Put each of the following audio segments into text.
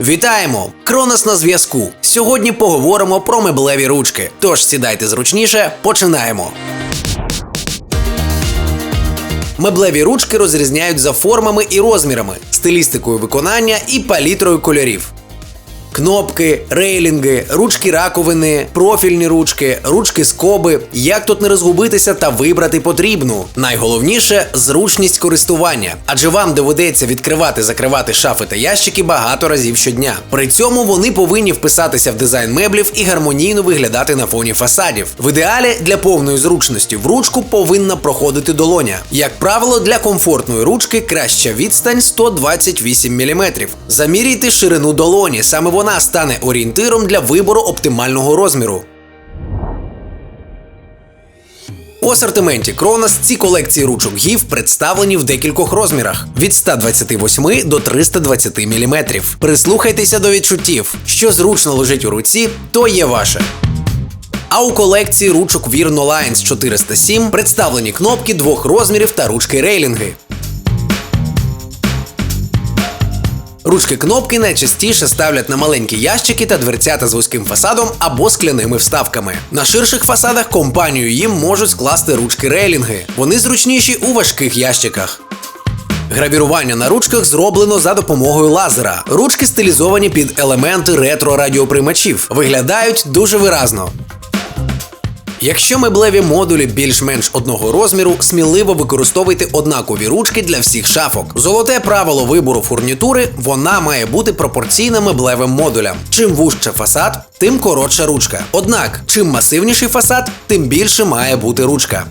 Вітаємо! Кронос на зв'язку. Сьогодні поговоримо про меблеві ручки. Тож сідайте зручніше, починаємо. Меблеві ручки розрізняють за формами і розмірами, стилістикою виконання і палітрою кольорів. Кнопки, рейлінги, ручки раковини, профільні ручки, ручки скоби. Як тут не розгубитися та вибрати потрібну? Найголовніше зручність користування, адже вам доведеться відкривати закривати шафи та ящики багато разів щодня. При цьому вони повинні вписатися в дизайн меблів і гармонійно виглядати на фоні фасадів. В ідеалі для повної зручності в ручку повинна проходити долоня. Як правило, для комфортної ручки краща відстань 128 мм. Замірюйте ширину долоні, саме вона стане орієнтиром для вибору оптимального розміру. У асортименті Кронос ці колекції ручок гів представлені в декількох розмірах від 128 до 320 мм. Прислухайтеся до відчуттів, що зручно лежить у руці, то є ваше. А у колекції ручок Virno Lines 407 представлені кнопки двох розмірів та ручки рейлінги. Ручки кнопки найчастіше ставлять на маленькі ящики та дверцята з вузьким фасадом або скляними вставками. На ширших фасадах компанію їм можуть скласти ручки рейлінги. Вони зручніші у важких ящиках. Гравірування на ручках зроблено за допомогою лазера. Ручки стилізовані під елементи ретро-радіоприймачів. Виглядають дуже виразно. Якщо меблеві модулі більш-менш одного розміру, сміливо використовуйте однакові ручки для всіх шафок. Золоте правило вибору фурнітури вона має бути пропорційна меблевим модулям. Чим вужче фасад, тим коротша ручка. Однак, чим масивніший фасад, тим більше має бути ручка.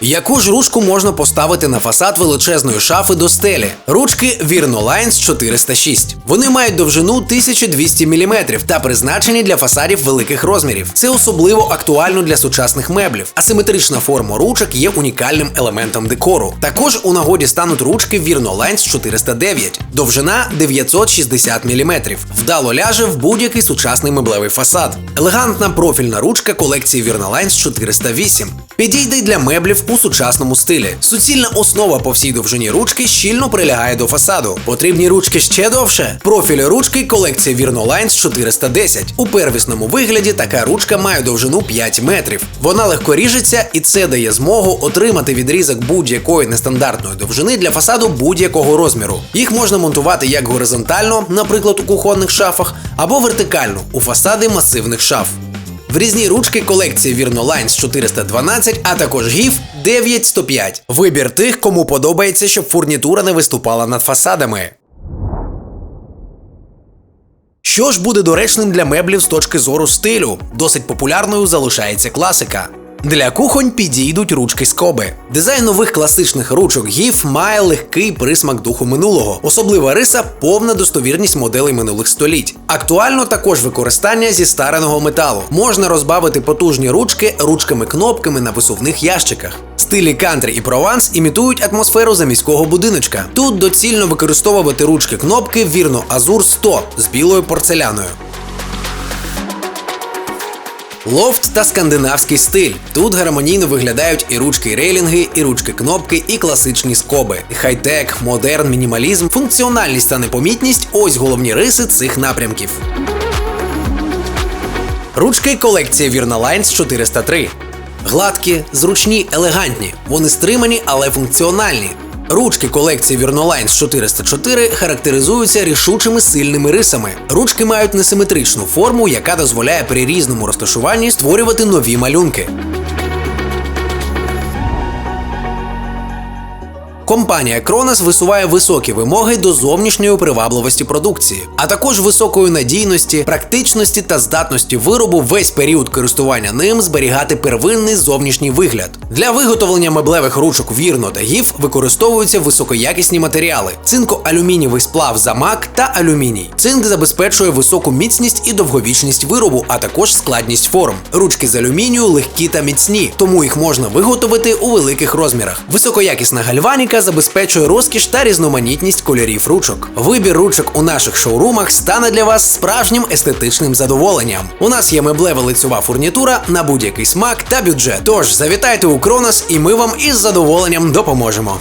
Яку ж ручку можна поставити на фасад величезної шафи до стелі? Ручки Virno Lines 406. Вони мають довжину 1200 мм та призначені для фасадів великих розмірів. Це особливо актуально для сучасних меблів. Асиметрична форма ручок є унікальним елементом декору. Також у нагоді стануть ручки Virno Lines 409. Довжина 960 мм. Вдало ляже в будь-який сучасний меблевий фасад. Елегантна профільна ручка колекції Virno Lines 408. Підійде й для меблів у сучасному стилі. Суцільна основа по всій довжині ручки щільно прилягає до фасаду. Потрібні ручки ще довше. Профілі ручки Virno Lines 410. У первісному вигляді така ручка має довжину 5 метрів. Вона легко ріжеться, і це дає змогу отримати відрізок будь-якої нестандартної довжини для фасаду будь-якого розміру. Їх можна монтувати як горизонтально, наприклад, у кухонних шафах, або вертикально у фасади масивних шаф. Врізні ручки колекції Virno Lines 412, а також гіф 9105. Вибір тих, кому подобається, щоб фурнітура не виступала над фасадами. Що ж буде доречним для меблів з точки зору стилю? Досить популярною залишається класика. Для кухонь підійдуть ручки скоби. Дизайн нових класичних ручок гіф має легкий присмак духу минулого. Особлива риса повна достовірність моделей минулих століть. Актуально також використання зі стареного металу. Можна розбавити потужні ручки ручками-кнопками на висувних ящиках. Стилі кантрі і прованс імітують атмосферу заміського будиночка. Тут доцільно використовувати ручки кнопки Вірно Азур 100 з білою порцеляною. Лофт та скандинавський стиль. Тут гармонійно виглядають і ручки рейлінги, і ручки кнопки, і класичні скоби. Хай-тек, модерн, мінімалізм, функціональність та непомітність ось головні риси цих напрямків. Ручки колекції Virna Lines 403. Гладкі, зручні, елегантні. Вони стримані, але функціональні. Ручки колекції Вірнолайнс Lines 404 характеризуються рішучими сильними рисами. Ручки мають несиметричну форму, яка дозволяє при різному розташуванні створювати нові малюнки. Компанія Кронос висуває високі вимоги до зовнішньої привабливості продукції, а також високої надійності, практичності та здатності виробу весь період користування ним зберігати первинний зовнішній вигляд. Для виготовлення меблевих ручок вірно та гіф використовуються високоякісні матеріали: цинко-алюмінієвий сплав замак та алюміній. Цинк забезпечує високу міцність і довговічність виробу, а також складність форм. Ручки з алюмінію легкі та міцні, тому їх можна виготовити у великих розмірах. Високоякісна гальваніка забезпечує розкіш та різноманітність кольорів ручок. Вибір ручок у наших шоурумах стане для вас справжнім естетичним задоволенням. У нас є меблева лицьова фурнітура на будь-який смак та бюджет. Тож завітайте у Кронос, і ми вам із задоволенням допоможемо.